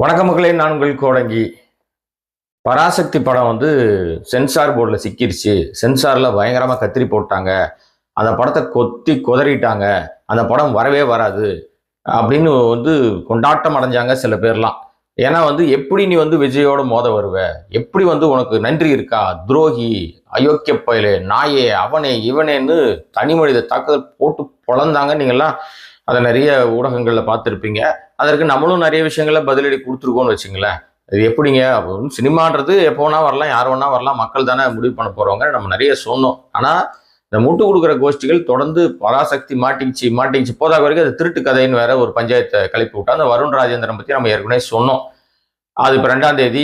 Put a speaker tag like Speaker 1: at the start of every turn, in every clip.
Speaker 1: வணக்க மக்களே நான் உங்கள் கோடங்கி. பராசக்தி படம் வந்து சென்சார் போர்டில் சிக்கிருச்சு. சென்சாரில் பயங்கரமாக கத்திரி போட்டாங்க. அந்த படத்தை கொத்தி குதறிட்டாங்க. அந்த படம் வரவே வராது அப்படின்னு வந்து கொண்டாட்டம் அடைஞ்சாங்க சில பேர்லாம். ஏன்னா வந்து எப்படி நீ வந்து விஜயோட மோத வருவ? எப்படி வந்து உனக்கு நன்றி இருக்கா? துரோகி அயோக்கிய பயலே நாயே அவனே இவனேன்னு தனி மனித தாக்குதல் போட்டு பொழந்தாங்க நீங்கள்லாம். அதை நிறைய ஊடகங்களில் பார்த்துருப்பீங்க. அதற்கு நம்மளும் நிறைய விஷயங்கள பதிலடி கொடுத்துருக்கோம்னு வச்சுங்களேன். இது எப்படிங்க? அப்படின்னு சினிமான்றது எப்போ வரலாம் யார் வேணா வரலாம் மக்கள் தானே முடிவு பண்ண போகிறவங்க நம்ம நிறைய சொன்னோம். ஆனால் இந்த முட்டு கொடுக்குற கோஷ்டிகள் தொடர்ந்து பராசக்தி மாட்டிக்கிச்சு மாட்டிக்கிச்சு. போதாக வரைக்கும் அது திருட்டு கதைன்னு வேற ஒரு பஞ்சாயத்தை கிளப்பி விட்டா அந்த வருண் ராஜேந்திரன் பற்றி நம்ம ஏற்கனவே சொன்னோம். அது இப்போ ரெண்டாம் தேதி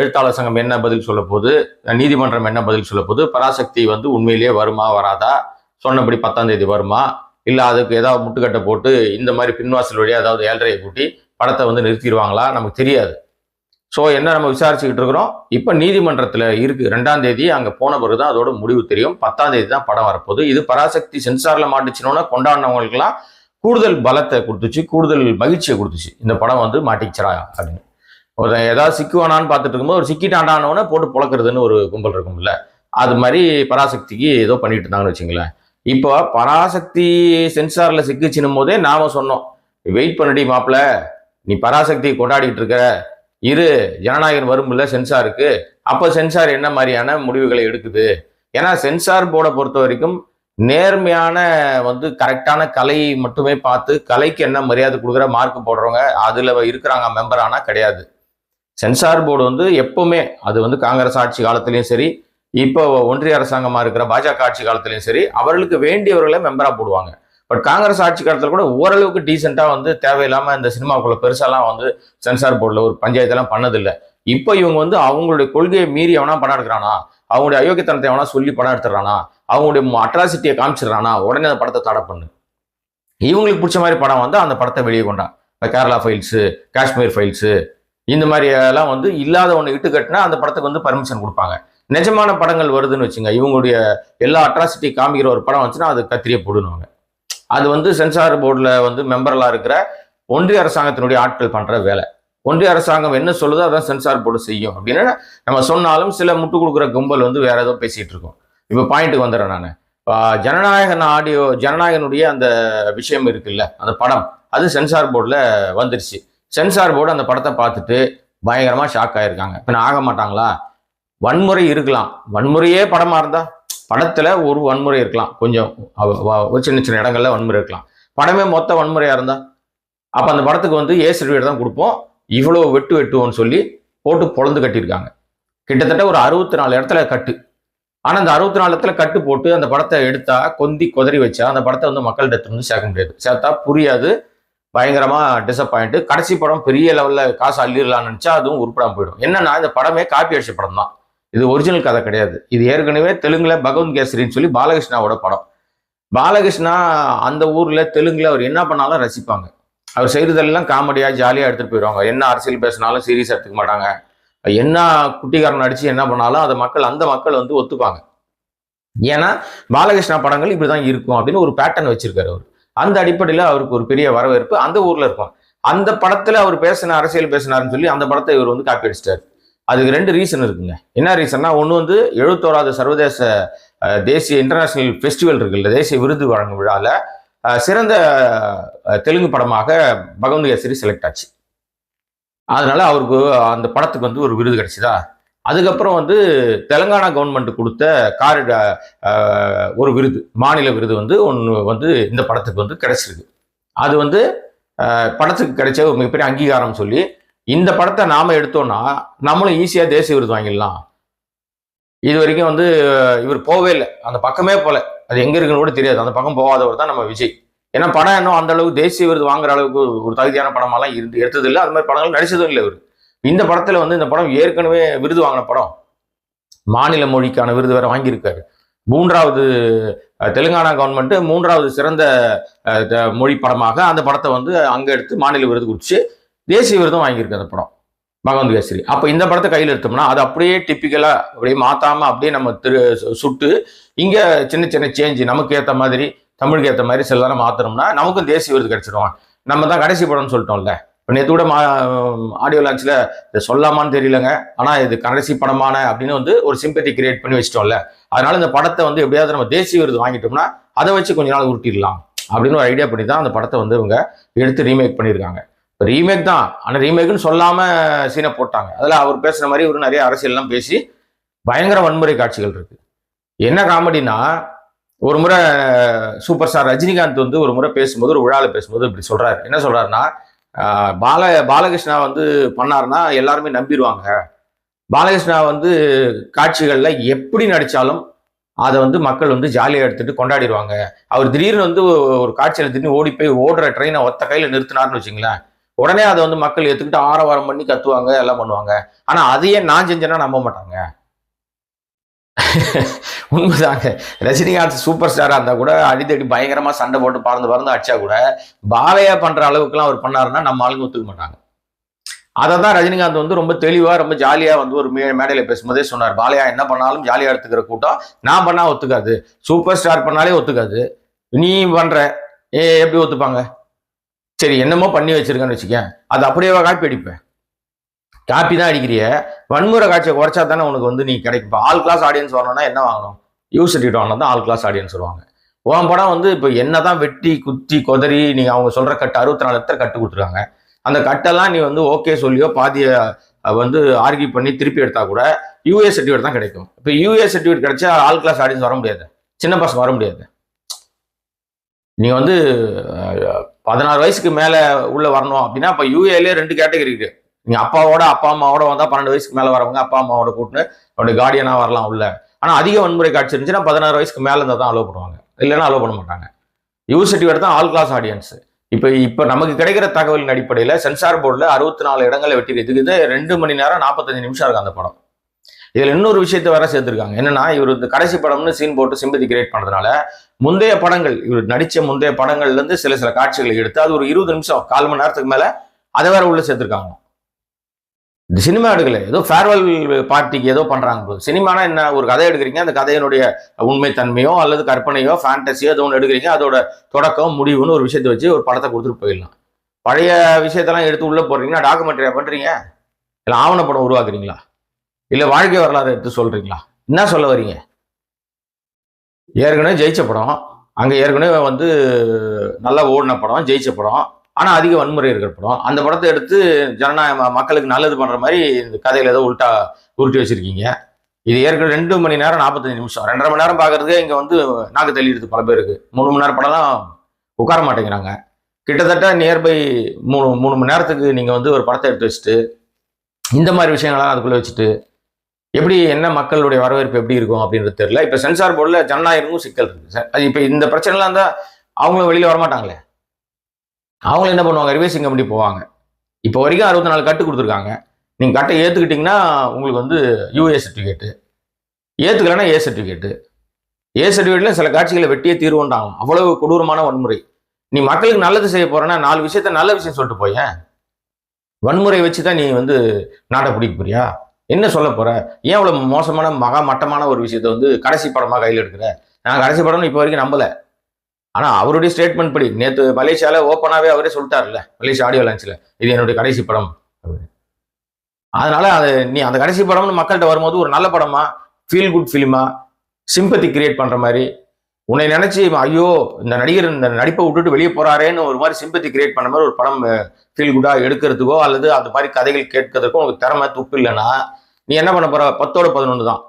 Speaker 1: எழுத்தாளர் சங்கம் என்ன பதில் சொல்ல போகுது? நீதிமன்றம் என்ன பதில் சொல்ல போகுது? பராசக்தி வந்து உண்மையிலேயே வருமா வராதா? சொன்னபடி பத்தாம் தேதி வருமா? இல்லை அதுக்கு ஏதாவது முட்டுக்கட்டை போட்டு இந்த மாதிரி பின்வாசல் வழியாக ஏதாவது ஏழரையை கூட்டி படத்தை வந்து நிறுத்திடுவாங்களா? நமக்கு தெரியாது. ஸோ என்ன நம்ம விசாரிச்சுக்கிட்டு இருக்கிறோம்? இப்போ நீதிமன்றத்தில் இருக்குது ரெண்டாம் தேதி அங்கே போன பிறகு தான் அதோட முடிவு தெரியும். பத்தாம் தேதி தான் படம் வரப்போகுது. இது பராசக்தி சென்சாரில் மாட்டுச்சுனோன்னா கொண்டாடினவங்களுக்குலாம் கூடுதல் பலத்தை கொடுத்துச்சு கூடுதல் மகிழ்ச்சியை கொடுத்துச்சு. இந்த படம் வந்து மாட்டிச்சரா அப்படின்னு. ஒரு ஏதாவது சிக்குவானான்னு பார்த்துட்டு இருக்கும்போது ஒரு சிக்கிட்டாண்டானவனே போட்டு புழக்கிறதுன்னு ஒரு கும்பல் இருக்கும்ல. அது மாதிரி பராசக்திக்கு ஏதோ பண்ணிட்டு இருந்தாங்கன்னு வச்சுங்களேன். இப்போ பராசக்தி சென்சாரில் சிக்கிச்சினும் போதே நாம சொன்னோம். வெயிட் பண்ணடி மாப்பிள்ள நீ பராசக்தி கொண்டாடிட்டு இருக்க இரு ஜனநாயகன் வரும்ல சென்சாருக்கு. அப்போ சென்சார் என்ன மாதிரியான முடிவுகளை எடுக்குது? ஏன்னா சென்சார் போர்டை பொறுத்த வரைக்கும் நேர்மையான வந்து கரெக்டான கலையை மட்டுமே பார்த்து கலைக்கு என்ன மரியாதை கொடுக்குற மார்க் போடுறவங்க அதில் இருக்கிறாங்க மெம்பர் ஆனால் கிடையாது. சென்சார் போர்டு வந்து எப்பவுமே அது வந்து காங்கிரஸ் ஆட்சி காலத்திலையும் சரி இப்போ ஒன்றிய அரசாங்கமாக இருக்கிற பாஜக ஆட்சி காலத்திலையும் சரி அவர்களுக்கு வேண்டியவர்களை மெம்பராக போடுவாங்க. பட் காங்கிரஸ் ஆட்சி காலத்தில் கூட ஓரளவுக்கு டீசெண்டாக வந்து தேவையில்லாமல் இந்த சினிமாக்குள்ள பெருசாலாம் வந்து சென்சார் போர்டில் ஒரு பஞ்சாயத்தெல்லாம் பண்ணதில்லை. இப்போ இவங்க வந்து அவங்களுடைய கொள்கையை மீறி எவனா படம் எடுக்கிறானா? அவங்களுடைய அயோக்கியத்தனத்தை எவனா சொல்லி படம் எடுத்துடுறானா? அவங்களுடைய அட்ராசிட்டியை காமிச்சிடுறானா? உடனே அந்த படத்தை தடை பண்ணு. இவங்களுக்கு பிடிச்ச மாதிரி படம் வந்து அந்த படத்தை வெளியே கொண்டான் இந்த கேரளா ஃபைல்ஸு காஷ்மீர் ஃபைல்ஸு இந்த மாதிரி எல்லாம் வந்து இல்லாத ஒன்று இட்டு கட்டினா அந்த படத்துக்கு வந்து பர்மிஷன் கொடுப்பாங்க. நிஜமான படங்கள் வருதுன்னு வச்சுங்க. இவங்களுடைய எல்லா அட்ராசிட்டி காமிக்கிற ஒரு படம் வந்துச்சுன்னா அது கத்திரியை போடுவாங்க அது வந்து சென்சார் போர்டில் வந்து மெம்பரெல்லாம் இருக்கிற ஒன்றிய அரசாங்கத்தினுடைய ஆட்கள் பண்ணுற வேலை. ஒன்றிய அரசாங்கம் என்ன சொல்லுதோ அதான் சென்சார் போர்டு செய்யும். அப்படின்னு நம்ம சொன்னாலும் சில முட்டு கொடுக்குற கும்பல் வந்து வேற ஏதோ பேசிகிட்டு இருக்கோம். இப்போ பாயிண்ட்டுக்கு வந்துடுறேன் நான். ஜனநாயகன் ஆடியோ ஜனநாயகனுடைய அந்த விஷயம் இருக்குல்ல அந்த படம் அது சென்சார் போர்டில் வந்துருச்சு. சென்சார் போர்டு அந்த படத்தை பார்த்துட்டு பயங்கரமாக ஷாக் ஆகிருக்காங்க இப்போ ஆக மாட்டாங்களா? வன்முறை இருக்கலாம். வன்முறையே படமாக இருந்தால் படத்தில் ஒரு வன்முறை இருக்கலாம். கொஞ்சம் சின்ன சின்ன இடங்கள்ல வன்முறை இருக்கலாம். படமே மொத்த வன்முறையாக இருந்தால் அப்போ அந்த படத்துக்கு வந்து ஏ சர்டிஃபிகேட் தான் கொடுப்போம். இவ்வளோ வெட்டு வெட்டுவோம்னு சொல்லி போட்டு பொழந்து கட்டியிருக்காங்க. கிட்டத்தட்ட ஒரு அறுபத்தி நாலு இடத்துல கட்டு. ஆனால் அந்த அறுபத்தி நாலு இடத்துல கட்டு போட்டு அந்த படத்தை எடுத்தா கொந்தி கொதறி வச்சா அந்த படத்தை வந்து மக்கள்கிட்ட வந்து சேர்க்க முடியாது. சேர்த்தா புரியாது. பயங்கரமாக டிசப்பாயிண்ட் கடைசி படம் பெரிய லெவலில் காசு அள்ளிடலாம்னு நினச்சா அதுவும் உருப்படாம போயிடும். என்னன்னா இந்த படமே காப்பி அடிச்ச படம் தான் இது ஒரிஜினல் கதை கிடையாது. இது ஏற்கனவே தெலுங்குல பகவந்த் கேசரின்னு சொல்லி பாலகிருஷ்ணாவோட படம். பாலகிருஷ்ணா அந்த ஊர்ல தெலுங்குல அவர் என்ன பண்ணாலும் ரசிப்பாங்க. அவர் செய்கிறதெல்லாம் காமெடியா ஜாலியா எடுத்துட்டு போயிடுவாங்க என்ன அரசியல் பேசினாலும் சீரியஸ் எடுத்துக்க மாட்டாங்க. என்ன குட்டிக்காரன் அடிச்சு என்ன பண்ணாலும் அதை மக்கள் அந்த மக்கள் வந்து ஒத்துப்பாங்க. ஏன்னா பாலகிருஷ்ணா படங்கள் இப்படிதான் இருக்கும் அப்படின்னு ஒரு பேட்டர்ன் வச்சிருக்காரு அவர். அந்த அடிப்படையில் அவருக்கு ஒரு பெரிய வரவேற்பு அந்த ஊர்ல இருக்கும். அந்த படத்துல அவர் பேசின அரசியல் பேசினாருன்னு சொல்லி அந்த படத்தை இவர் வந்து காப்பி அடிச்சிட்டாரு. அதுக்கு ரெண்டு ரீசன் இருக்குங்க. என்ன ரீசன்னா ஒன்று வந்து எழுபத்தோராவது சர்வதேச தேசிய இன்டர்நேஷ்னல் ஃபெஸ்டிவல் இருக்குல்ல தேசிய விருது வழங்கும் விழாவில் சிறந்த தெலுங்கு படமாக பகவந்த் கேசரி செலக்ட் ஆச்சு. அதனால அவருக்கு அந்த படத்துக்கு வந்து ஒரு விருது கிடைச்சிதா? அதுக்கப்புறம் வந்து தெலுங்கானா கவர்மெண்ட் கொடுத்த கார் ஒரு விருது மாநில விருது வந்து ஒன்று வந்து இந்த படத்துக்கு வந்து கிடைச்சிருக்கு. அது வந்து படத்துக்கு கிடைச்ச ஒரு மிகப்பெரிய அங்கீகாரம் சொல்லி இந்த படத்தை நாம எடுத்தோம்னா நம்மளும் ஈஸியாக தேசிய விருது வாங்கிடலாம். இது வரைக்கும் வந்து இவர் போவே இல்லை. அந்த பக்கமே போல அது எங்க இருக்குன்னு கூட தெரியாது. அந்த பக்கம் போகாதவர் தான் நம்ம விஜய். ஏன்னா படம் இன்னும் அந்த அளவுக்கு தேசிய விருது வாங்குற அளவுக்கு ஒரு தகுதியான படமெல்லாம் இருந்து எடுத்தது இல்லை. அது மாதிரி படங்கள் நடிச்சதும் இல்லை இவர். இந்த படத்துல வந்து இந்த படம் ஏற்கனவே விருது வாங்கின படம். மாநில மொழிக்கான விருது வேற வாங்கியிருக்காரு. மூன்றாவது தெலுங்கானா கவர்மெண்ட் மூன்றாவது சிறந்த மொழி படமாக அந்த படத்தை வந்து அங்கே எடுத்து மாநில விருது குடிச்சு தேசிய விருதும் வாங்கியிருக்கு அந்த படம். பகவந்த் கேசரி. அப்போ இந்த படத்தை கையில் எடுத்தோம்னா அது அப்படியே டிப்பிக்கலாக அப்படியே மாற்றாமல் அப்படியே நம்ம திரு சுட்டு இங்கே சின்ன சின்ன சேஞ்சு நமக்கு ஏற்ற மாதிரி தமிழுக்கு ஏற்ற மாதிரி சில மாற்றணும்னா நமக்கும் தேசிய விருது கிடச்சிடும் நம்ம தான் கடைசி படம்னு சொல்லிட்டோம்ல. இப்போ நேற்று கூட மா ஆடியோ லான்ச்சில் இதை சொல்லாமான்னு தெரியலங்க. ஆனால் இது கடைசி படமான அப்படின்னு வந்து ஒரு சிம்பத்தி கிரியேட் பண்ணி வச்சிட்டோம்ல. அதனால இந்த படத்தை வந்து எப்படியாவது நம்ம தேசிய விருது வாங்கிட்டோம்னா அதை வச்சு கொஞ்ச நாள் உருட்டிடலாம். அப்படின்னு ஒரு ஐடியா பண்ணி தான் அந்த படத்தை வந்து இவங்க எடுத்து ரீமேக் பண்ணியிருக்காங்க. ரீமேக் தான். ஆனால் ரீமேக்னு சொல்லாமல் சீனை போட்டாங்க. அதில் அவர் பேசுகிற மாதிரி இவரு நிறைய அரசியல்லாம் பேசி பயங்கர வன்முறை காட்சிகள் இருக்குது என்ன காமெடினா ஒரு முறை சூப்பர் ஸ்டார் ரஜினிகாந்த் வந்து ஒரு முறை பேசும்போது ஒரு விழாவில் பேசும்போது இப்படி சொல்கிறாரு என்ன சொல்கிறாருன்னா பால பாலகிருஷ்ணா வந்து பண்ணாருன்னா எல்லாருமே நம்பிடுவாங்க பாலகிருஷ்ணா வந்து காட்சிகளில் எப்படி நடித்தாலும் அதை வந்து மக்கள் வந்து ஜாலியாக எடுத்துகிட்டு கொண்டாடிடுவாங்க. அவர் திடீர்னு வந்து ஒரு காட்சியில் திடீர்னு ஓடி போய் ஓடுற ட்ரெயினை ஒத்த கையில் நிறுத்தினார்னு வச்சுங்களேன். உடனே அதை வந்து மக்கள் எடுத்துக்கிட்டு ஆரவாரம் பண்ணி கத்துவாங்க எல்லாம் பண்ணுவாங்க. ஆனால் அதையே நான் செஞ்சேன்னா நம்ப மாட்டாங்க. உண்மைதாங்க. ரஜினிகாந்த் சூப்பர் ஸ்டாராக இருந்தால் கூட அடித்தடி பயங்கரமாக சண்டை போட்டு பறந்து பறந்து அடிச்சா கூட பாவையா பண்ணுற அளவுக்குலாம் அவர் பண்ணாருன்னா நம்ம ஆளுங்க ஒத்துக்க மாட்டாங்க. அதை தான் ரஜினிகாந்த் வந்து ரொம்ப தெளிவாக ரொம்ப ஜாலியாக வந்து ஒரு மே மேடையில் பேசும்போதே சொன்னார். பாலையா என்ன பண்ணாலும் ஜாலியாக எடுத்துக்கிற கூட்டம் நான் பண்ணால் ஒத்துக்காது. சூப்பர் ஸ்டார் பண்ணாலே ஒத்துக்காது. நீ பண்ணுற ஏ எப்படி ஒத்துப்பாங்க? சரி என்னமோ பண்ணி வச்சிருக்கேன்னு வச்சுக்கேன். அது அப்படியே காப்பி அடிப்பேன் காப்பி தான் அடிக்கிறிய. வன்முறை காட்சியை குறைச்சா தானே உனக்கு வந்து நீ கிடைக்கும். இப்போ ஆல் கிளாஸ் ஆடியன்ஸ் வரணும்னா என்ன வாங்கணும்? யூஸ் சர்டிஃபிகேட் வாங்கினா தான் ஆல் கிளாஸ் ஆடியன்ஸ் வருவாங்க. உன் படம் வந்து இப்போ என்ன தான் வெட்டி குத்தி கொதறி நீங்கள் அவங்க சொல்கிற கட்டு அறுபத்தி நாலு எத்தனை கட்டு கொடுத்துருக்காங்க? அந்த கட்டெல்லாம் நீ வந்து ஓகே சொல்லியோ பாதியை வந்து ஆர்கியூ பண்ணி திருப்பி எடுத்தா கூட யூஏ சர்டிஃபிகேட் தான் கிடைக்கும். இப்போ யூஏ சர்டிஃபிகேட் கிடைச்சா ஆல் கிளாஸ் ஆடியன்ஸ் வர முடியாது. சின்ன பசங்க வர முடியாது. நீ வந்து பதினாறு வயசுக்கு மேலே உள்ள வரணும் அப்படின்னா இப்போ யூஏலே ரெண்டு கேட்டகரி இருக்கு. நீங்கள் அப்பாவோட அப்பா அம்மாவோட வந்தால் பன்னெண்டு வயசுக்கு மேலே வரவங்க அப்பா அம்மாவோட கூட்டின்னு அவனுடைய கார்டியனாக வரலாம் உள்ள. ஆனால் அதிக வன்முறை காட்சி இருந்துச்சுன்னா பதினாறு வயசுக்கு மேலே இருந்தால் தான் அலோவ் பண்ணுவாங்க. இல்லைன்னா அலோவ் பண்ண மாட்டாங்க. யூனிவர்சிட்டி தான் ஆல் கிளாஸ் ஆடியன்ஸ் இப்போ இப்போ நமக்கு கிடைக்கிற தகவலின் அடிப்படையில் சென்சார் போர்டில் அறுபத்தி நாலு இடங்களை வெட்டி இருக்குது ரெண்டு மணி நேரம் நாற்பத்தஞ்சு நிமிஷம் இருக்கு அந்த படம். இதில் இன்னொரு விஷயத்தை வேற சேர்த்துருக்காங்க. என்னன்னா இவர் இந்த கடைசி படம்னு சீன் போட்டு சிம்பதி கிரியேட் பண்ணதுனால முந்தைய படங்கள் இவர் நடித்த முந்தைய படங்கள்லேருந்து சில சில காட்சிகளை எடுத்து அது ஒரு இருபது நிமிஷம் கால் மணி நேரத்துக்கு மேலே அதை வேற உள்ள சேர்த்துருக்காங்க. இந்த சினிமா எடுக்கல. ஏதோ ஃபேர்வெல் பார்ட்டிக்கு ஏதோ பண்ணுறாங்க சினிமானா என்ன ஒரு கதை எடுக்கிறீங்க அந்த கதையினுடைய உண்மைத்தன்மையோ அல்லது கற்பனையோ ஃபேண்டசியோ ஏதோ ஒன்று எடுக்கிறீங்க அதோட தொடக்கம் முடிவுன்னு ஒரு விஷயத்தை வச்சு ஒரு படத்தை கொடுத்துட்டு போயிடலாம். பழைய விஷயத்தெல்லாம் எடுத்து உள்ளே போடுறீங்கன்னா டாக்குமெண்ட்ரியா பண்ணுறீங்க இல்லை ஆவணப்படம் உருவாக்குறீங்களா? இல்லை வாழ்க்கை வரலாறு எடுத்து சொல்றீங்களா? என்ன சொல்ல வரீங்க ஏற்கனவே ஜெயிச்ச படம். அங்கே ஏற்கனவே வந்து நல்லா ஓடின படம் ஜெயிச்ச படம். ஆனால் அதிக வன்முறை இருக்கிற படம். அந்த படத்தை எடுத்து ஜனநாயக ம- மக்களுக்கு நல்லது பண்ணுற மாதிரி இந்த கதையில் ஏதோ உல்ட்டா உருட்டி வச்சிருக்கீங்க. இது ஏற்கனவே ரெண்டு மணி நேரம் நாற்பத்தஞ்சு நிமிஷம். ரெண்டரை மணி நேரம் பார்க்குறதுக்கே இங்கே வந்து நாக்கு தள்ளிடுது பல பேருக்கு. மூணு மணி நேரம் படம்லாம் உட்கார மாட்டேங்கிறாங்க. கிட்டத்தட்ட நியர்பை மூணு மூணு மணி நேரத்துக்கு நீங்கள் வந்து ஒரு படத்தை எடுத்து வச்சுட்டு இந்த மாதிரி விஷயங்கள்லாம் அதுக்குள்ளே வச்சுட்டு எப்படி என்ன மக்களுடைய வரவேற்பு எப்படி இருக்கும் அப்படின்றது தெரியல. இப்போ சென்சார் போர்டில் ஜனநாயகமும் சிக்கல் இருக்குது சார் அது இப்போ இந்த பிரச்சனைலாம் இருந்தால் அவங்களும் வெளியில் வரமாட்டாங்களே? அவங்களும் என்ன பண்ணுவாங்க? ரிவேசிங் கமிட்டி போவாங்க. இப்போ வரைக்கும் அறுபத்தி நாலு கட்டு கொடுத்துருக்காங்க. நீங்கள் கட்டை ஏற்றுக்கிட்டிங்கன்னா உங்களுக்கு வந்து யூஏ சர்டிஃபிகேட்டு ஏற்றுக்கலைன்னா ஏ சர்டிஃபிகேட்டு ஏ சர்டிஃபிகேட்டில் சில காட்சிகளை வெட்டியே தீர்வுண்டாகும் அவ்வளவு கொடூரமான வன்முறை. நீ மக்களுக்கு நல்லது செய்ய போறேன்னா நாலு விஷயத்த நல்ல விஷயம் சொல்லிட்டு போயேன். வன்முறை வச்சு தான் நீ வந்து நாட்டை பிடிக்க போறியா? என்ன சொல்ல போற? ஏன் அவ்வளவு மோசமான மகா மட்டமான ஒரு விஷயத்த வந்து கடைசி படமா கையில் எடுக்கிற? நான் கடைசி படம்னு இப்போ வரைக்கும் நம்பல. ஆனா அவருடைய ஸ்டேட்மெண்ட் படி நேற்று மலேசியால ஓப்பனாவே அவரே சொல்லிட்டார்ல மலேசியா ஆடியோ லான்ச்ல இது என்னுடைய கடைசி படம் அப்படின்னு. அதனால அது நீ அந்த கடைசி படம்னு மக்கள்கிட்ட வரும்போது ஒரு நல்ல படமா ஃபீல் குட் ஃபிலிமா சிம்பத்தி கிரியேட் பண்ற மாதிரி உன்னை நினைச்சு ஐயோ இந்த நடிகர் இந்த நடிப்பை விட்டுட்டு வெளியே போறாரேன்னு ஒரு மாதிரி சிம்பத்தி கிரியேட் பண்ண மாதிரி ஒரு படம் ஃபீல் குட்டா எடுக்கிறதுக்கோ அல்லது அந்த மாதிரி கதைகள் கேட்கறதுக்கோ உனக்கு திறமை துப்பு இல்லைன்னா நீ என்ன பண்ண போற? பத்தோட பதினொன்று தான்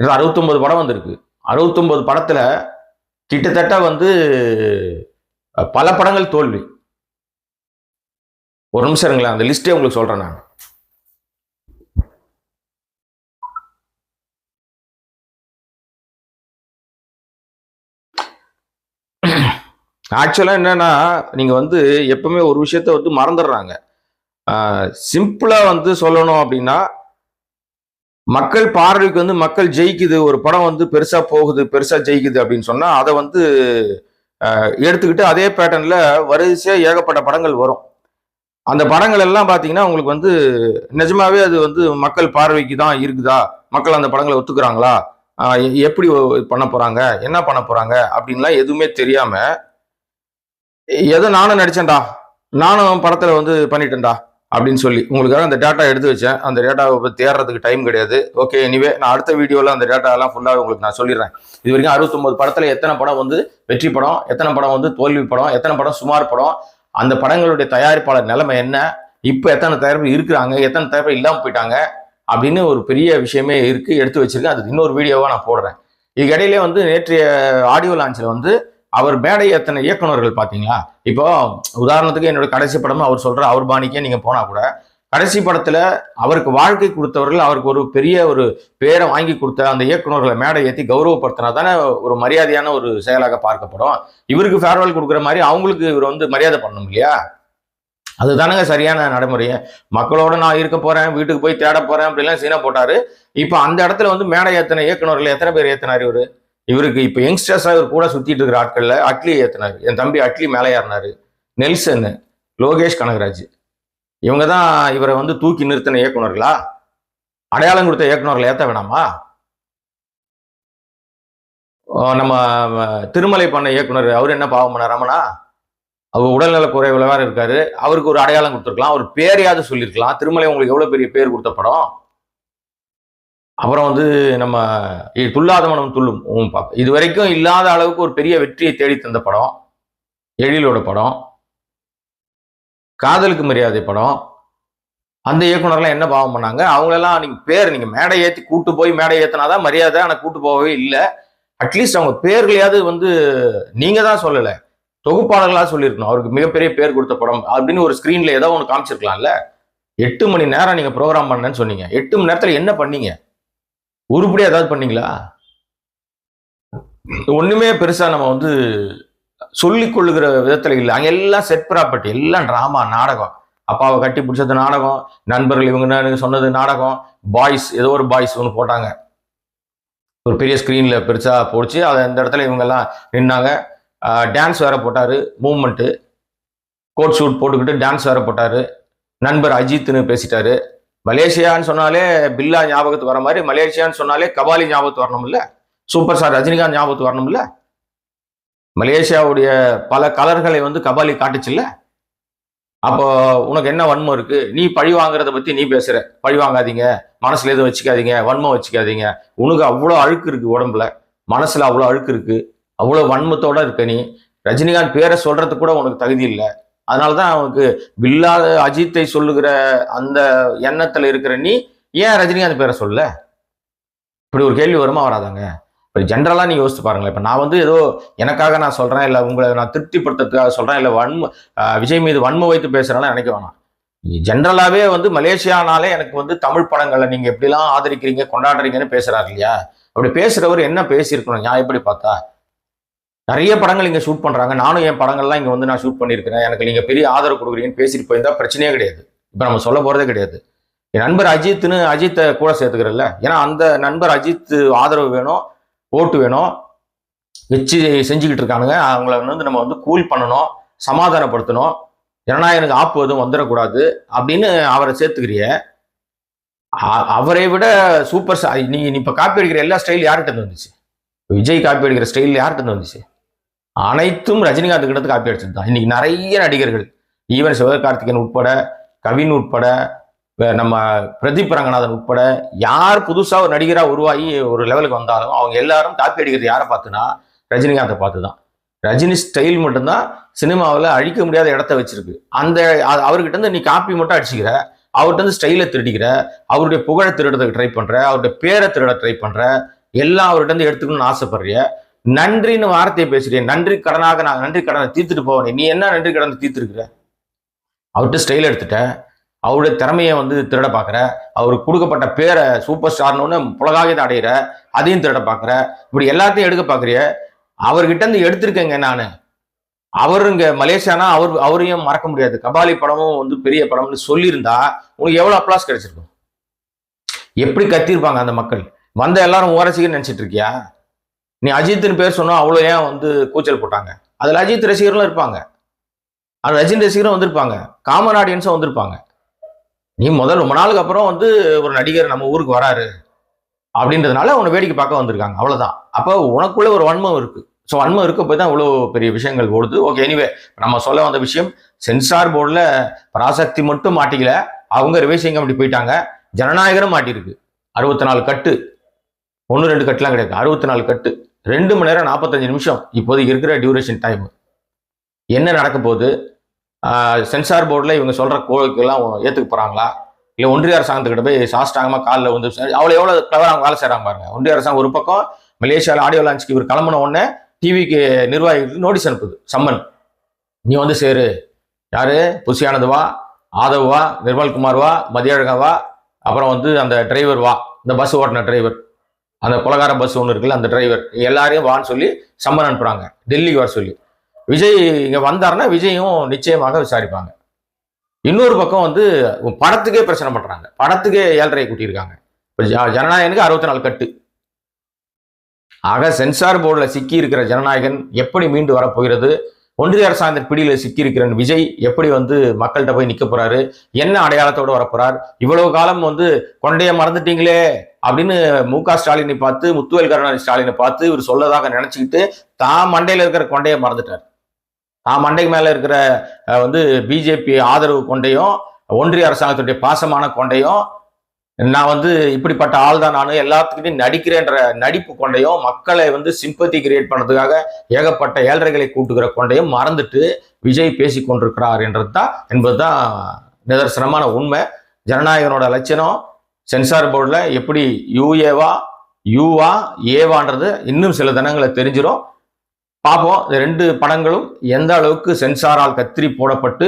Speaker 1: இது அறுபத்தொன்பது படம் வந்திருக்கு. அறுபத்தொன்பது படத்துல கிட்டத்தட்ட வந்து பல படங்கள் தோல்வி. ஒரு நிமிஷம் இருங்களேன் அந்த லிஸ்டே உங்களுக்கு சொல்றேன் நான். ஆக்சுவலாக என்னென்னா நீங்கள் வந்து எப்பவுமே ஒரு விஷயத்த வந்து மறந்துடுறாங்க. சிம்பிளாக வந்து சொல்லணும் அப்படின்னா மக்கள் பார்வைக்கு வந்து மக்கள் ஜெயிக்குது ஒரு படம் வந்து பெருசாக போகுது பெருசாக ஜெயிக்குது அப்படின்னு சொன்னால் அதை வந்து எடுத்துக்கிட்டு அதே பேட்டர்னில் வரிசையாக ஏகப்பட்ட படங்கள் வரும். அந்த படங்கள் எல்லாம் பார்த்தீங்கன்னா உங்களுக்கு வந்து நிஜமாவே அது வந்து மக்கள் பார்வைக்கு தான் இருக்குதா? மக்கள் அந்த படங்களை ஒத்துக்கிறாங்களா? எப்படி பண்ண போகிறாங்க என்ன பண்ண போகிறாங்க அப்படின்லாம் எதுவுமே தெரியாமல் எதை நானும் நடிச்சேன்டா நானும் படத்தில் வந்து பண்ணிட்டேன்டா அப்படின்னு சொல்லி உங்களுக்காக அந்த டேட்டா எடுத்து வச்சேன். அந்த டேட்டாவை தேடுறதுக்கு டைம் கிடையாது. ஓகே எனிவே நான் அடுத்த வீடியோவில் அந்த டேட்டாலாம் ஃபுல்லாக உங்களுக்கு நான் சொல்லிடுறேன். இது வரைக்கும் அறுபத்தொம்பது படத்தில் எத்தனை படம் வந்து வெற்றி படம் எத்தனை படம் வந்து தோல்வி படம் எத்தனை படம் சுமார் படம் அந்த படங்களுடைய தயாரிப்பாளர் நிலைமை என்ன இப்போ எத்தனை தயாரிப்பு இருக்கிறாங்க எத்தனை தயாரிப்பு இல்லாமல் போயிட்டாங்க அப்படின்னு ஒரு பெரிய விஷயமே இருக்குது எடுத்து வச்சிருக்கேன். அதுக்கு இன்னொரு வீடியோவாக நான் போடுறேன். இதுக்கிடையிலே வந்து நேற்றைய ஆடியோ லான்ச்சில் வந்து அவர் மேடை எத்தனை இயக்குனர்கள் பார்த்தீங்களா? இப்போ உதாரணத்துக்கு என்னோட கடைசி படமும் அவர் சொல்ற அவர் பாணிக்கே நீங்க போனா கூட கடைசி படத்துல அவருக்கு வாழ்க்கை கொடுத்தவர்கள் அவருக்கு ஒரு பெரிய ஒரு பேரை வாங்கி கொடுத்த அந்த இயக்குனர்களை மேடை ஏற்றி கௌரவப்படுத்தினா தானே ஒரு மரியாதையான ஒரு செயலாக பார்க்கப்படும். இவருக்கு ஃபேர்வெல் கொடுக்குற மாதிரி அவங்களுக்கு இவர் வந்து மரியாதை பண்ணணும் இல்லையா? அதுதானங்க சரியான நடைமுறையை மக்களோட நான் இருக்க போறேன் வீட்டுக்கு போய் தேட போறேன் அப்படிலாம் சீனா போட்டாரு. இப்போ அந்த இடத்துல வந்து மேடை ஏத்தனை இயக்குனர்கள் எத்தனை பேர் ஏத்தினார் இவர்? இவருக்கு இப்போ யங்ஸ்டர்ஸாக இவர் கூட சுற்றிட்டு இருக்கிற ஆட்களில் அட்லி ஏற்றினார் என் தம்பி அட்லி மேலே ஏறினாரு. நெல்சன் லோகேஷ் கனகராஜ். இவங்க தான் இவரை வந்து தூக்கி நிறுத்தின இயக்குனர்களா? அடையாளம் கொடுத்த இயக்குனர்களை ஏற்ற வேணாமா? நம்ம திருமலை பண்ண இயக்குனர் அவர் என்ன பாவம் பண்ண ரமணா? அவர் உடல்நல குறைவுல வேற இருக்காரு. அவருக்கு ஒரு அடையாளம் கொடுத்துருக்கலாம். அவர் பேரையாவது சொல்லியிருக்கலாம். திருமலை உங்களுக்கு எவ்வளோ பெரிய பேர் கொடுத்த படம்? அப்புறம் வந்து நம்ம துல்லாத மனம் துள்ளும் உம் பா- இது வரைக்கும் இல்லாத அளவுக்கு ஒரு பெரிய வெற்றியை தேடி தந்த படம் எழிலோட படம் காதலுக்கு மரியாதை படம். அந்த இயக்குனர்லாம் என்ன பாவம் பண்ணாங்க? அவங்களெல்லாம் நீங்கள் பேர் நீங்கள் மேடை ஏற்றி கூட்டு போய் மேடை ஏற்றினாதான் மரியாதை ஆனால் கூட்டு போகவே இல்லை. அட்லீஸ்ட் அவங்க பேர்களையாவது வந்து நீங்கள் தான் சொல்லலை. தொகுப்பாளர்களாக சொல்லியிருக்கணும். அவருக்கு மிகப்பெரிய பேர் கொடுத்த படம் அப்படின்னு ஒரு ஸ்க்ரீனில் ஏதோ ஒன்று காமிச்சிருக்கலாம்ல. எட்டு மணி நேரம் நீங்கள் ப்ரோக்ராம் பண்ணேன்னு சொன்னீங்க. எட்டு மணி நேரத்தில் என்ன பண்ணீங்க? உருப்படியாக ஏதாவது பண்ணீங்களா? ஒன்றுமே பெருசாக நம்ம வந்து சொல்லிக் கொள்ளுகிற விதத்தில் இல்லை. அங்கே எல்லாம் செட் ப்ராப்பர்ட்டி எல்லாம் ட்ராமா நாடகம். அப்பாவை கட்டி பிடிச்சது நாடகம் நண்பர்கள் இவங்க சொன்னது நாடகம் பாய்ஸ் ஏதோ ஒரு பாய்ஸ் ஒன்று போட்டாங்க. ஒரு பெரிய ஸ்க்ரீனில் பெருசாக போடுச்சு அதை அந்த இடத்துல இவங்கெல்லாம் நின்னாங்க. டான்ஸ் வேற போட்டார் மூமெண்ட்டு கோட் ஷூட் போட்டுக்கிட்டு டான்ஸ் வேற போட்டார். நண்பர் அஜித்னு பேசிட்டாரு. மலேசியான்னு சொன்னாலே பில்லா ஞாபகத்துக்கு வர மாதிரி மலேசியான்னு சொன்னாலே கபாலி ஞாபகத்து வரணும்ல? சூப்பர் ஸ்டார் ரஜினிகாந்த் ஞாபகத்துக்கு வரணும்ல? மலேசியாவுடைய பல கலர்களை வந்து கபாலி காட்டுச்சுல்ல? அப்போ உனக்கு என்ன வன்மம் இருக்கு? நீ பழி வாங்குறத பத்தி நீ பேசுற. பழி வாங்காதீங்க. மனசுல எதுவும் வச்சுக்காதீங்க. வன்மம் வச்சுக்காதீங்க. உனக்கு அவ்வளோ அழுக்கு இருக்கு உடம்புல. மனசுல அவ்வளோ அழுக்கு இருக்கு. அவ்வளோ வன்மத்தோட இருக்க நீ. ரஜினிகாந்த் பேரை சொல்றதுக்கு கூட உனக்கு தகுதி இல்லை. அதனாலதான் அவனுக்கு வில்லாத அஜித்தை சொல்லுகிற அந்த எண்ணத்தில் இருக்கிற நீ ஏன் ரஜினிகாந்த் பேரை சொல்ல? இப்படி ஒரு கேள்வி வருமா வராதாங்க? இப்போ ஜென்ரலாக நீங்கள் யோசித்து பாருங்களேன். இப்போ நான் வந்து ஏதோ எனக்காக நான் சொல்கிறேன் இல்லை உங்களை நான் திருப்திப்படுத்துறதுக்காக சொல்கிறேன் இல்லை வன்ம விஜய் மீது வன்மை வைத்து பேசுகிறேன்னா நினைக்க வேணாம். ஜென்ரலாகவே வந்து மலேசியானாலே எனக்கு வந்து தமிழ் படங்களை நீங்கள் எப்படிலாம் ஆதரிக்கிறீங்க கொண்டாடுறீங்கன்னு பேசுகிறாரு இல்லையா? அப்படி பேசுகிறவர் என்ன பேசியிருக்கணும்? நான் எப்படி பார்த்தா நிறைய படங்கள் இங்கே ஷூட் பண்ணுறாங்க நானும் என் படங்கள்லாம் இங்கே வந்து நான் ஷூட் பண்ணியிருக்கிறேன். எனக்கு நீங்கள் பெரிய ஆதரவு கொடுக்குறீங்கன்னு பேசிட்டு போயிருந்தால் பிரச்சனையே கிடையாது. இப்போ நம்ம சொல்ல போகிறதே கிடையாது. என் நண்பர் அஜித்னு அஜித்தை கூட சேர்த்துக்கிறல்ல ஏன்னா அந்த நண்பர் அஜித் ஆதரவு வேணும் ஓட்டு வேணும். வச்சு செஞ்சுக்கிட்டு இருக்கானுங்க. அவங்கள வந்து நம்ம வந்து கூல் பண்ணணும் சமாதானப்படுத்தணும். ஜனநாயகனுக்கு ஆப்பு எதுவும் வந்துடக்கூடாது அப்படின்னு அவரை சேர்த்துக்கிறிய. அவரை விட சூப்பர் ஸ்டார் நீங்க நீ காப்பி அடிக்கிற எல்லா ஸ்டைல் யார்கிட்ட வந்துச்சு? விஜய் காப்பி அடிக்கிற ஸ்டைல் யார்கிட்ட வந்துச்சு? அனைத்தும் ரஜினிகாந்த் கிட்ட காப்பி அடிச்சது தான் இன்னைக்கு நிறைய நடிகர்கள் ஈவன் சிவகார்த்திகேயன் உட்பட கவின் உட்பட நம்ம பிரதீப் ரங்கநாதன் உட்பட யார் புதுசாக ஒரு நடிகராக உருவாகி ஒரு லெவலுக்கு வந்தாலும் அவங்க எல்லாரும் காப்பி அடிக்கிறது யாரை பார்த்துனா ரஜினிகாந்தை பார்த்து தான் ரஜினி ஸ்டைல் மட்டும்தான் சினிமாவில் அழிக்க முடியாத இடத்த வச்சிருக்கு. அந்த அவர்கிட்ட இருந்து நீ காப்பி மட்டும் அடிச்சுக்கிற அவர்கிட்ட இருந்து ஸ்டைலை திருடிக்கிற அவருடைய புகழை திருடுறதுக்கு ட்ரை பண்ணுற அவருடைய பேரை திருட ட்ரை பண்ணுற எல்லாம் அவர்கிட்ட இருந்து எடுத்துக்கணும்னு ஆசைப்படுறிய நன்றின்னு வார்த்தையை பேசுறேன் நன்றி கடனாக நான் நன்றி கடனை தீர்த்துட்டு போவேன். நீ என்ன நன்றி கடனை தீர்த்துருக்குற? அவர்கிட்ட ஸ்டைல் எடுத்துட்ட. அவருடைய திறமையை வந்து திருட பார்க்குற அவருக்கு கொடுக்கப்பட்ட பேரை சூப்பர் ஸ்டார்னு புலகாகிதம் அடையிற. அதையும் திருட பார்க்குற இப்படி எல்லாத்தையும் எடுக்க பார்க்குறிய அவர்கிட்ட இருந்து எடுத்திருக்கேங்க நான். அவருங்க இங்க மலேசியானா அவர் அவரையும் மறக்க முடியாது. கபாலி படமும் வந்து பெரிய படம்னு சொல்லியிருந்தா உனக்கு எவ்வளோ அப்ளாஸ் கிடைச்சிருக்கும்? எப்படி கத்திருப்பாங்க அந்த மக்கள்? வந்த எல்லாரும் ஓரசிக்கு நினைச்சிட்டு இருக்கியா? நீ அஜித்னு பேர் சொன்னால் அவ்வளோ ஏன் வந்து கூச்சல் போட்டாங்க? அதில் அஜித் ரசிகர்களும் இருப்பாங்க. அது ரஜினி ரசிகரும் வந்திருப்பாங்க. காமன் ஆடியன்ஸும் வந்திருப்பாங்க. நீ முதல் ரொம்ப நாளுக்கு அப்புறம் வந்து ஒரு நடிகர் நம்ம ஊருக்கு வராரு அப்படின்றதுனால உன்னை வேடிக்கை பார்க்க வந்திருக்காங்க. அவ்வளோதான் அப்போ உனக்குள்ளே ஒரு வன்மம் இருக்குது ஸோ வன்மம் இருக்க போய் தான் இவ்வளோ பெரிய விஷயங்கள் ஓடுது. ஓகே எனிவே நம்ம சொல்ல வந்த விஷயம் சென்சார் போர்டில் பராசக்தி மட்டும் மாட்டிக்கல. அவங்க ரிவைசிங் அப்படி போயிட்டாங்க. ஜனநாயகரும் மாட்டியிருக்கு அறுபத்தி நாலு கட்டு. ஒன்று ரெண்டு கட்டுலாம் கிடையாது. அறுபத்தி நாலு கட்டு. ரெண்டு மணி நேரம் நாற்பத்தஞ்சு நிமிஷம். இப்போதைக்கு இருக்கிற டியூரேஷன் டைம் என்ன நடக்க போகுது? சென்சார் போர்டில் இவங்க சொல்கிற கோரிக்கைலாம் ஏற்றுக்க போகிறாங்களா இல்லை ஒன்றிய அரசாங்கத்துக்கிட்ட போய் சாஸ்டாங்கமாக காலில் வந்து அவ்வளோ எவ்வளோ கிளவர் அவங்க வேலை செய்கிறாங்க பாருங்க. ஒன்றிய அரசாங்கம் ஒரு பக்கம் மலேசியாவில் ஆடியோ லான்ச்சுக்கு இவர் கிளம்பின உடனே டிவிக்கு நிர்வாகிகளுக்கு நோட்டீஸ் அனுப்புது. சம்மன். நீ வந்து சேரு. யார்? புசியானது வா. ஆதவ் வா. நிர்மல்குமார் வா. மதியழகா வா. அப்புறம் வந்து அந்த டிரைவர் வா. இந்த பஸ் ஓட்டின டிரைவர் அந்த கொலகார பஸ் ஒன்று இருக்குல்ல அந்த டிரைவர் எல்லாரையும் வான்னு சொல்லி சம்மன் அனுப்புகிறாங்க டெல்லிக்கு வர சொல்லி. விஜய் இங்கே வந்தாருன்னா விஜயும் நிச்சயமாக விசாரிப்பாங்க. இன்னொரு பக்கம் வந்து படத்துக்கே பிரச்சனை பண்ணுறாங்க படத்துக்கே ஏழரை கூட்டியிருக்காங்க. இப்போ ஜனநாயகனுக்கு அறுபத்தி நாலு கட்டு. ஆக சென்சார் போர்டில் சிக்கி இருக்கிற ஜனநாயகன் எப்படி மீண்டு வரப்போகிறது? ஒன்றிய அரசாங்கத்தின் பிடியில் சிக்கியிருக்கிற விஜய் எப்படி வந்து மக்கள்கிட்ட போய் நிற்க போறாரு? என்ன அடையாளத்தோடு வரப்போறார்? இவ்வளவு காலம் வந்து கொண்டைய மறந்துட்டீங்களே அப்படின்னு மு க ஸ்டாலினை பார்த்து முத்துவேல் கருணாநிதி ஸ்டாலினை பார்த்து இவர் சொல்லதாக நினைச்சுக்கிட்டு தான் மண்டையில் இருக்கிற கொண்டையை மறந்துட்டார். தான் மண்டைக்கு மேல இருக்கிற வந்து பிஜேபி ஆதரவு கொண்டையும் ஒன்றிய அரசாங்கத்துடைய பாசமான கொண்டையும் நான் வந்து இப்படிப்பட்ட ஆள் தான் நான். எல்லாத்துக்கிட்டையும் நடிக்கிறேன்ற நடிப்பு கொண்டையும் மக்களை வந்து சிம்பத்தி கிரியேட் பண்ணுறதுக்காக ஏகப்பட்ட ஏழ்றைகளை கூட்டுகிற கொண்டையும் மறந்துட்டு விஜய் பேசி கொண்டிருக்கிறார் என்றது தான் என்பதுதான் நிதர்சனமான உண்மை. ஜனநாயகனோட லட்சணம் சென்சார் போர்டில் எப்படி யூஏவா யூவா ஏவான்றது இன்னும் சில தினங்களை தெரிஞ்சிடும் பார்ப்போம். இந்த ரெண்டு படங்களும் எந்த அளவுக்கு சென்சாரால் கத்திரி போடப்பட்டு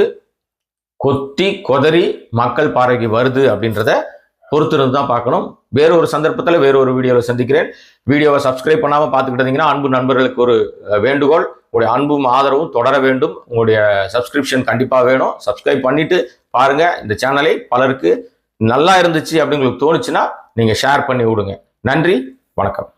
Speaker 1: கொத்தி கொதறி மக்கள் பார்வைக்கு வருது அப்படின்றத பொறுத்திருந்து தான் பார்க்கணும். வேற ஒரு சந்தர்ப்பத்தில் வேற ஒரு வீடியோவில் சந்திக்கிறேன். வீடியோவை சப்ஸ்கிரைப் பண்ணாமல் பார்த்துக்கிட்டு இருந்தீங்கன்னா அன்பு நண்பர்களுக்கு ஒரு வேண்டுகோள். உங்களுடைய அன்பும் ஆதரவும் தொடர வேண்டும். உங்களுடைய சப்ஸ்கிரிப்ஷன் கண்டிப்பாக வேணும். சப்ஸ்கிரைப் பண்ணிட்டு பாருங்க. இந்த சேனலை பலருக்கு நல்லா இருந்துச்சு அப்படின்னு உங்களுக்கு தோணுச்சுன்னா நீங்கள் ஷேர் பண்ணி விடுங்க. நன்றி. வணக்கம்.